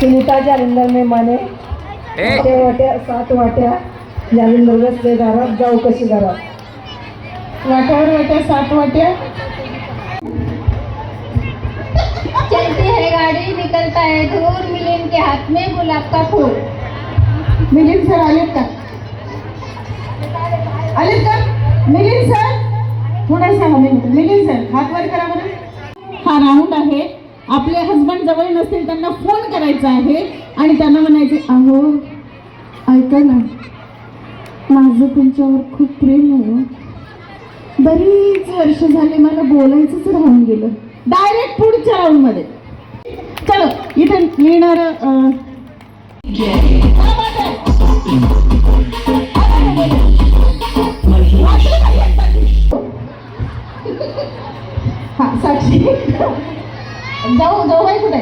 सुनीता जालिंदर में माने वाट्या सात वाट्या जालिंदर बसले घरात जाऊ कशी घरात? वाट्यावर वाट्या सात वाट्या चलती है गाड़ी निकलता है धूल मिलिन के हाथ में गुलाब का फूल. मिलिंद सर आलेत का? आलेत का? मिलिंद सर? थोडं सांगा मिलिंद मिलिंद सर हात वर करा बरं. हा राऊंड आहे. आपले हस्बंड जवळ नसतील त्यांना फोन करायचा आहे. आणि त्यांना म्हणायचे अहो ऐका ना. माझं तुमच्यावर खूप प्रेम आहे हो. बरीच वर्ष झाले मला बोलायचंच राहून गेलं. डायरेक्ट पुढच्या राऊंडमध्ये. चलो इथे लिहिणार हा साक्षी. जाऊ जाऊ आहे कुठे?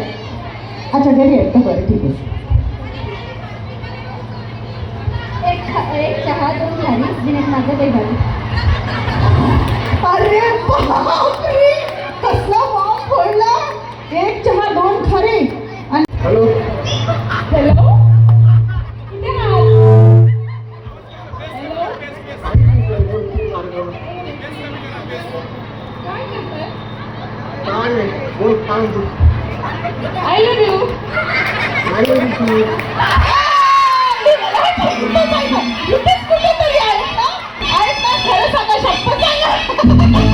अच्छा घरी आहे. बरं ठीक आहे. एक एक चहा दोन झाली. दिनेश माझं काही झाली. कसला बॉम्ब फोडला एक चहा दोन खरे hello hello I love you. कुठेतरी आहेत ना? आहेत ना? खरं सांगा, शपथ सांगा.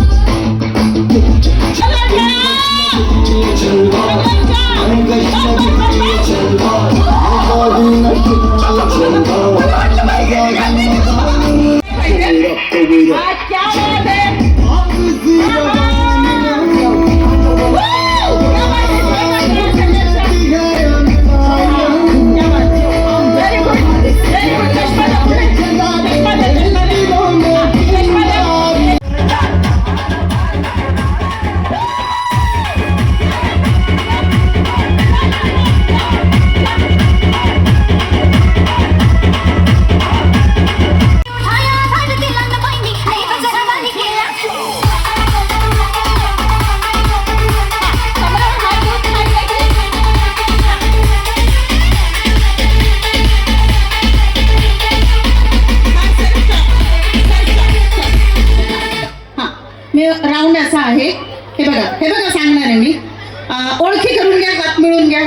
ओळखी करून घ्या हात मिळून घ्या.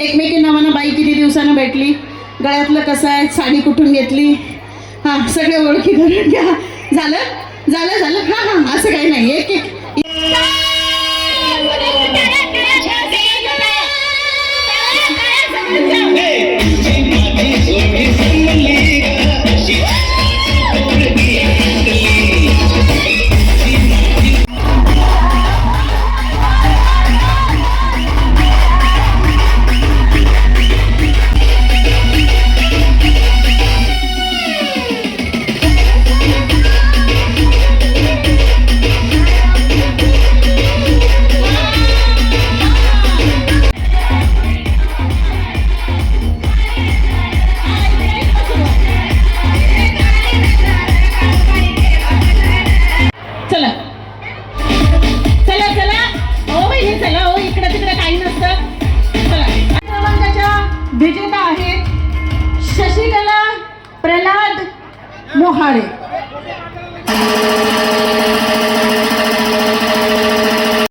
एकमेकींना म्हणा बाई किती दिवसानं भेटली? गळ्यातलं कसं आहे? साडी कुठून घेतली? हां सगळे ओळखी करून घ्या. झालं? झालं झालं. हां हां असं काही नाही. एक एक. Hey! प्रल्हाद मोहाळे.